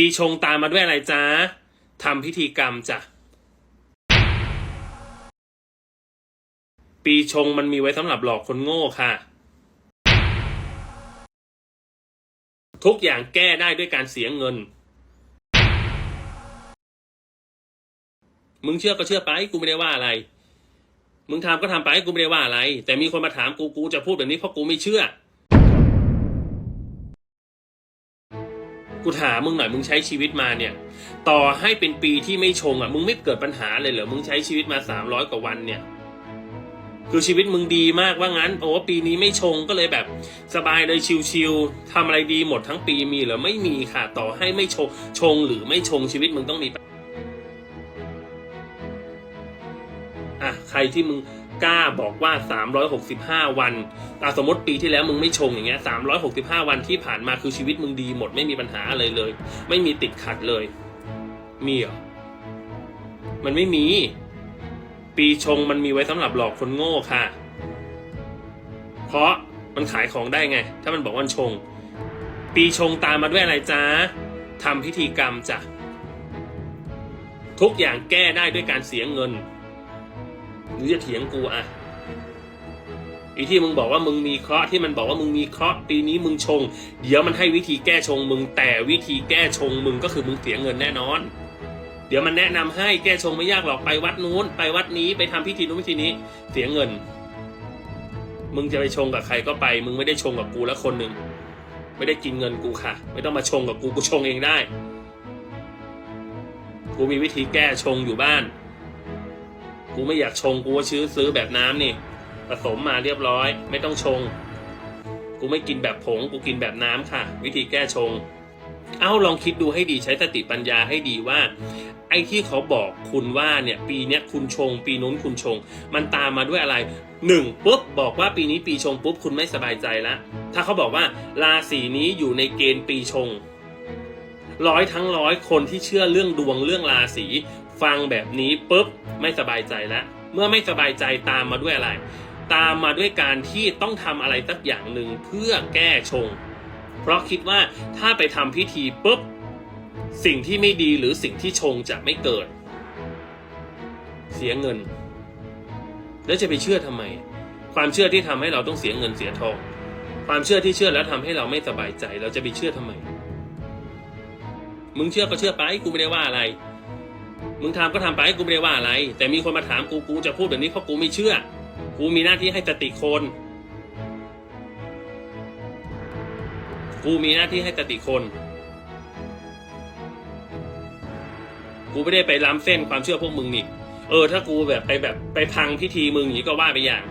ปีชงตามมาด้วยอะไรจ๊ะทำพิธีกรรมจ้ะ ปีชงมันมีไว้สำหรับหลอกคนโง่ค่ะ ทุกอย่างแก้ได้ด้วยการเสียเงิน มึงเชื่อก็เชื่อไป กูไม่ได้ว่าอะไร มึงทำก็ทำไป กูไม่ได้ว่าอะไร แต่มีคนมาถามกู กูจะพูดแบบนี้เพราะกูไม่เชื่อ กูถามมึงหน่อยมึงใช้ชีวิตมาเนี่ย ต่อให้เป็นปีที่ไม่ชงอะ มึงไม่เกิดปัญหาเลยเหรอมึงใช้ชีวิตมาสามร้อยกว่าวันเนี่ย คือชีวิตมึงดีมากว่างั้น โอ้ปีนี้ไม่ชงก็เลยแบบสบายเลยชิวๆทำอะไรดีหมดทั้งปีมีเหรอไม่มีค่ะ ต่อให้ไม่ชงชงหรือไม่ชงชีวิตมึงต้องมี อะใครที่มึงกล้าบอกว่า 365 วันอะสมมติปีที่แล้วมึงไม่ชงอย่างเงี้ย365 วันที่ผ่านมาคือชีวิตมึงดีหมดไม่มีปัญหาอะไรเลย ไม่มีติดขัดเลย มีเหรอ มันไม่มี ปีชงมันมีไว้สำหรับหลอกคนโง่ค่ะ เพราะมันขายของได้ไง ถ้ามันบอกว่ามันชง ปีชงตามมาด้วยอะไรจ๊ะทำพิธีกรรมจ้ะทุกอย่างแก้ได้ด้วยการเสียเงิน หรือจะเถียงกูอะอีที่มึงบอกว่ามึงมีเคราะห์ที่มันบอกว่ามึงมีเคราะห์ปีนี้มึงชง เดี๋ยวมันให้วิธีแก้ชงมึงแต่วิธีแก้ชงมึงก็คือมึงเสียเงินแน่นอน เดี๋ยวมันแนะนำให้แก้ชงไม่ยากหรอกไปวัดนู้น ไปวัดนี้ไปทำพิธีนู้นพิธีนี้เสียเงิน มึงจะไปชงกับใครก็ไป มึงไม่ได้ชงกับกูแล้วคนหนึ่งไม่ได้กินเงินกูค่ะ ไม่ต้องมาชงกับกูกูชงเองได้ กูมีวิธีแก้ชงอยู่บ้าน กูไม่อยากชงกูก็ซื้อซื้อแบบน้ำนี่ ผสมมาเรียบร้อย ไม่ต้องชง กูไม่กินแบบผง กูกินแบบน้ำค่ะ วิธีแก้ชง เอาลองคิดดูให้ดีใช้สติปัญญาให้ดีว่า ไอ้ที่เขาบอกคุณว่าเนี่ยปีเนี้ยคุณชง ปีนู้นคุณชง มันตามมาด้วยอะไรหนึ่งปุ๊บบอกว่าปีนี้ปีชงปุ๊บคุณไม่สบายใจละถ้าเขาบอกว่าราศีนี้อยู่ในเกณฑ์ปีชง ร้อยทั้งร้อยคนที่เชื่อเรื่องดวงเรื่องราศีฟังแบบนี้ปุ๊บไม่สบายใจแล้ว เมื่อไม่สบายใจตามมาด้วยอะไร ตามมาด้วยการที่ต้องทำอะไรสักอย่างหนึ่งเพื่อแก้ชง เพราะคิดว่าถ้าไปทำพิธีปุ๊บสิ่งที่ไม่ดีหรือสิ่งที่ชงจะไม่เกิด เสียเงิน แล้วจะไปเชื่อทำไม ความเชื่อที่ทำให้เราต้องเสียเงินเสียทอง ความเชื่อที่เชื่อแล้วทำให้เราไม่สบายใจ เราจะไปเชื่อทำไม มึงเชื่อก็เชื่อไปกูไม่ได้ว่าอะไร มึงทำก็ทำไปกูไม่ได้ว่าอะไร แต่มีคนมาถามกูกูจะพูดแบบนี้เพราะกูไม่เชื่อ กูมีหน้าที่ให้สติคน กูมีหน้าที่ให้สติคน กูไม่ได้ไปล้ำเส้นความเชื่อพวกมึงนี่เออถ้ากูแบบไปแบบไปพังพิธีมึงอย่างนี้ก็ว่าไปอย่าง